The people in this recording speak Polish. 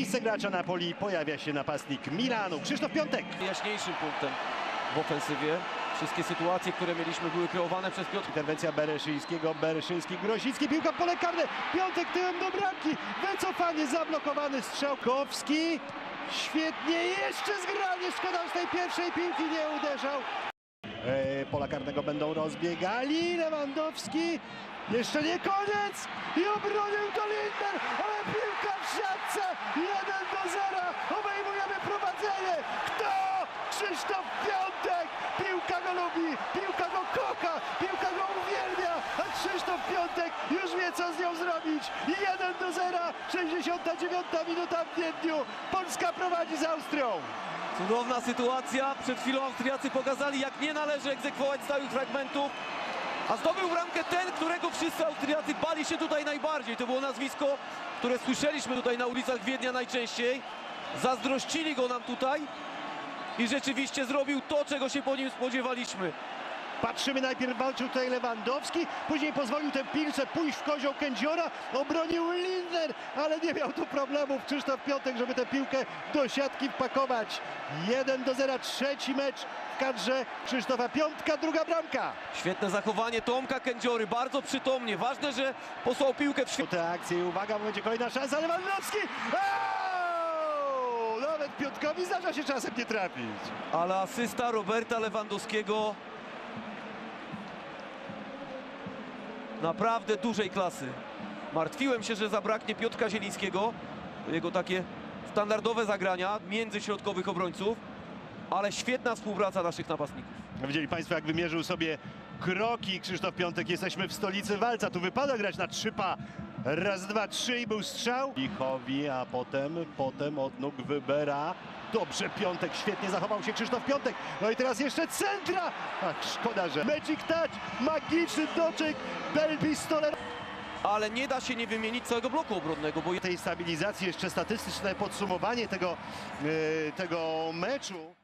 miejsce gracza Napoli pojawia się napastnik Milanu, Krzysztof Piątek. Jaśniejszym punktem w ofensywie. Wszystkie sytuacje, które mieliśmy, były kreowane przez Piotr. Interwencja Bereszyńskiego, Bereszyński, Grosicki, piłka w pole karne, Piątek tyłem do bramki, wycofanie, zablokowany strzałkowski. Świetnie, jeszcze zgranie, szkoda, że z tej pierwszej piłki nie uderzał. E, pola karnego będą rozbiegali, Lewandowski, jeszcze nie koniec. I obronił to Lindner, ale piłka w siatce, 1 do 0, obejmujemy prowadzenie. Kto? Krzysztof Piątek, piłka go lubi, piłka go kocha, piłka go uwielbia, a Krzysztof Piątek już wie co z nią zrobić. 1 do 0, 69 minuta w Wiedniu, Polska prowadzi z Austrią. Cudowna sytuacja. Przed chwilą Austriacy pokazali, jak nie należy egzekwować stałych fragmentów. A zdobył bramkę ten, którego wszyscy Austriacy bali się tutaj najbardziej. To było nazwisko, które słyszeliśmy tutaj na ulicach Wiednia najczęściej. Zazdrościli go nam tutaj i rzeczywiście zrobił to, czego się po nim spodziewaliśmy. Patrzymy, najpierw walczył tutaj Lewandowski, później pozwolił tę piłce pójść w kozioł Kędziora, obronił Lindner, ale nie miał tu problemów Krzysztof Piątek, żeby tę piłkę do siatki wpakować. 1 do 0, trzeci mecz w kadrze Krzysztofa Piątka, druga bramka. Świetne zachowanie Tomka Kędziory, bardzo przytomnie. Ważne, że posłał piłkę w świat. Te akcje i uwaga, bo będzie kolejna szansa, Lewandowski! Au! Nawet Piątkowi zdarza się czasem nie trafić. Ale asysta Roberta Lewandowskiego naprawdę dużej klasy. Martwiłem się, że zabraknie Piotrka Zielińskiego, jego takie standardowe zagrania między środkowych obrońców, ale świetna współpraca naszych napastników. Widzieli Państwo, jak wymierzył sobie kroki Krzysztof Piątek. Jesteśmy w stolicy walca. Tu wypada grać na trzypa. Raz, dwa, trzy i był strzał. Lichowi, a potem, potem od nóg Wybera. Dobrze Piątek, świetnie zachował się Krzysztof Piątek. No i teraz jeszcze centra. Ach, szkoda, że Magic Touch, magiczny doczek Bel Pistoler. Ale nie da się nie wymienić całego bloku obronnego, bo Tej stabilizacji jeszcze statystyczne podsumowanie tego, yy, tego meczu.